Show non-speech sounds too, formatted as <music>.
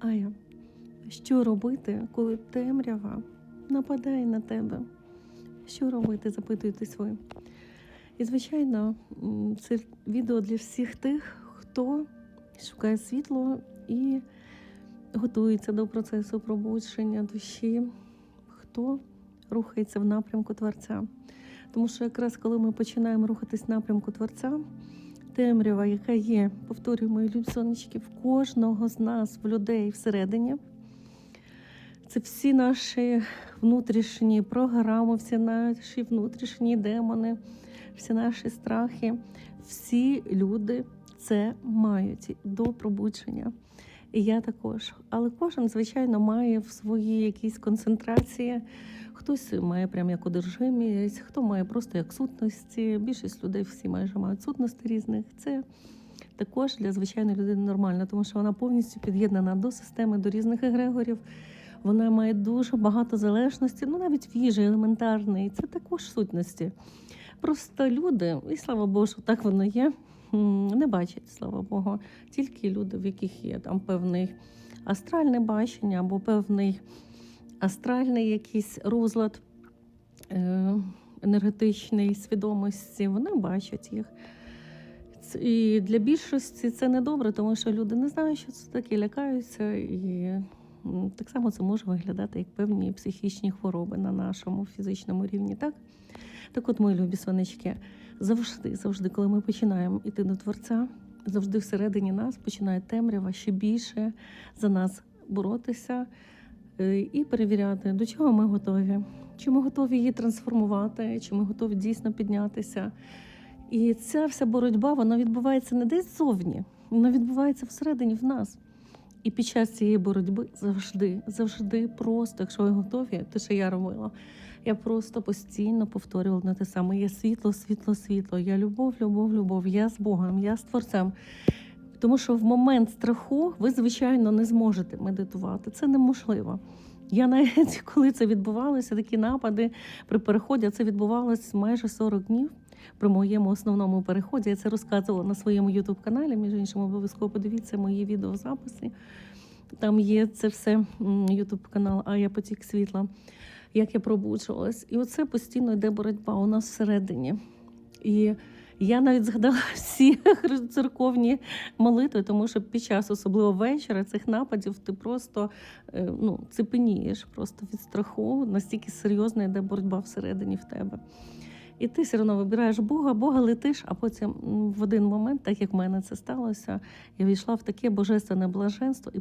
Ая, що робити, коли темрява нападає на тебе? Що робити, запитуєтесь ви. І, звичайно, це відео для всіх тих, хто шукає світло і готується до процесу пробудження душі, хто рухається в напрямку Творця. Тому що якраз коли ми починаємо рухатись в напрямку Творця, темрява, яка є, повторюю, мої любі сонечки, в кожного з нас, в людей всередині. Це всі наші внутрішні програми, всі наші внутрішні демони, всі наші страхи. Всі люди це мають до пробудження. І я також. Але кожен, звичайно, має в своїй якійсь концентрації. Хтось має прям як одержимість, хто має просто як сутності. Більшість людей всі майже мають сутності різних. Це також для звичайної людини нормально, тому що вона повністю під'єднана до системи, до різних егрегорів. Вона має дуже багато залежності, ну навіть в їжі елементарної. Це також сутності. Просто люди, і слава Богу, що так воно є, не бачать, слава Богу, тільки люди, в яких є там певний астральне бачення або певний астральний якийсь розлад е, енергетичної свідомості, вони бачать їх. І для більшості це не добре, тому що люди не знають, що це таке, лякаються. І так само це може виглядати як певні психічні хвороби на нашому фізичному рівні. Так, так от, мої любі сонечки, завжди, завжди, коли ми починаємо йти до Творця, завжди всередині нас починає темрява ще більше за нас боротися е, і перевіряти, до чого ми готові, чи ми готові її трансформувати, чи ми готові дійсно піднятися. І ця вся боротьба вона відбувається не десь ззовні, вона відбувається всередині в нас. І під час цієї боротьби завжди, завжди просто, якщо ви готові, те, що я робила, я просто постійно повторювала на те саме: я світло, світло, світло, я любов, любов, любов, я з Богом, я з Творцем. Тому що в момент страху ви, звичайно, не зможете медитувати. Це неможливо. Я навіть <laughs> коли це відбувалося, такі напади при переході, це відбувалося майже 40 днів при моєму основному переході. Я це розказувала на своєму youtube каналі. Між іншим, обов'язково подивіться мої відеозаписи. Там є це все youtube канал, а я потік світла, як я пробуджувалась. І оце постійно йде боротьба у нас всередині. І я навіть згадала <laughs> всі церковні молитви, тому що під час особливо вечора цих нападів ти просто е, ну, цепенієш просто від страху, настільки серйозна йде боротьба всередині в тебе. І ти все одно вибираєш Бога, Бога летиш, а потім в один момент, так як в мене це сталося, я війшла в таке божественне блаженство і